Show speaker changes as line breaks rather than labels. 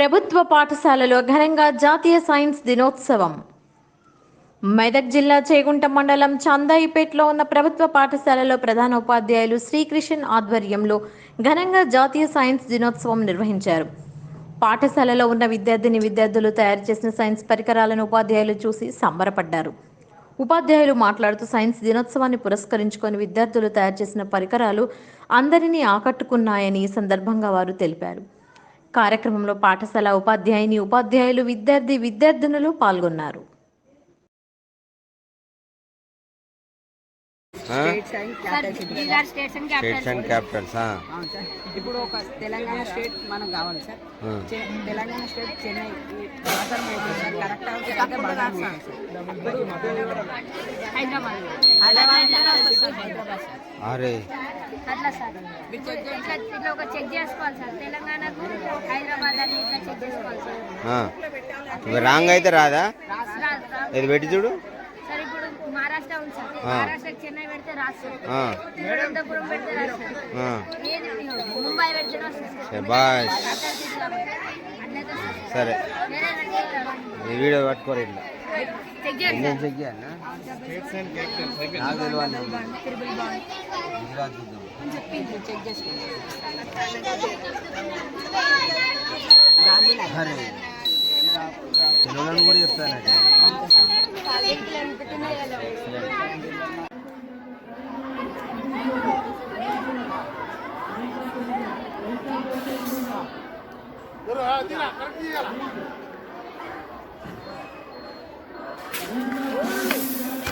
ప్రభుత్వ పాఠశాలలో ఘనంగా జాతీయ సైన్స్ దినోత్సవం. మెదక్ జిల్లా చేగుంట మండలం చందాయిపేటలో ఉన్న ప్రభుత్వ పాఠశాలలో ప్రధాన ఉపాధ్యాయులు శ్రీకృష్ణ్ ఆధ్వర్యంలో ఘనంగా జాతీయ సైన్స్ దినోత్సవం నిర్వహించారు. పాఠశాలలో ఉన్న విద్యార్థిని విద్యార్థులు తయారు చేసిన సైన్స్ పరికరాలను ఉపాధ్యాయులు చూసి సంబరపడ్డారు. ఉపాధ్యాయులు మాట్లాడుతూ సైన్స్ దినోత్సవాన్ని పురస్కరించుకొని విద్యార్థులు తయారు చేసిన పరికరాలు అందరినీ ఆకట్టుకున్నాయని ఈ సందర్భంగా వారు తెలిపారు. కార్యక్రమంలో పాఠశాల ఉపాధ్యాయుని ఉపాధ్యాయులు విద్యార్థి విద్యార్థినులు పాల్గొన్నారు.
ఇప్పుడు ఒక తెలంగాణ స్టేట్ మనకు కావాలి సార్. తెలంగాణ స్టేట్ చెన్నై
హైదరాబాద్.
హైదరాబాద్
అట్లా సార్. ఇట్లా ఇట్లా ఒక చెక్ చేసుకోవాలి సార్. తెలంగాణకు హైదరాబాద్ అని ఇట్లా చెక్ చేసుకోవాలి సార్.
రాంగ్ అయితే రాదా. ఇది పెట్టి చూడు.
సార్ ఇప్పుడు మహారాష్ట్ర ఉంది సార్. మహారాష్ట్రకి చెన్నై పెడితే రాష్ట్రం తిరువనంతపురం పెడితే రాష్ట్రం ముంబై పెడితే రాష్ట్రం సార్.
ఈ వీడియో పట్టుకోరు ఇట్లా.
చెక్ చేయండి
నేను చెక్ చేయాలా నాకు తెలియాలి గుజరాత్ చూద్దాం
చెప్పింది చెక్ చేసుకోండి గాంధీ లైఫ్
అరే తెలుగులో కూడా చెప్తానండి
కరెక్ట్ చేయాలి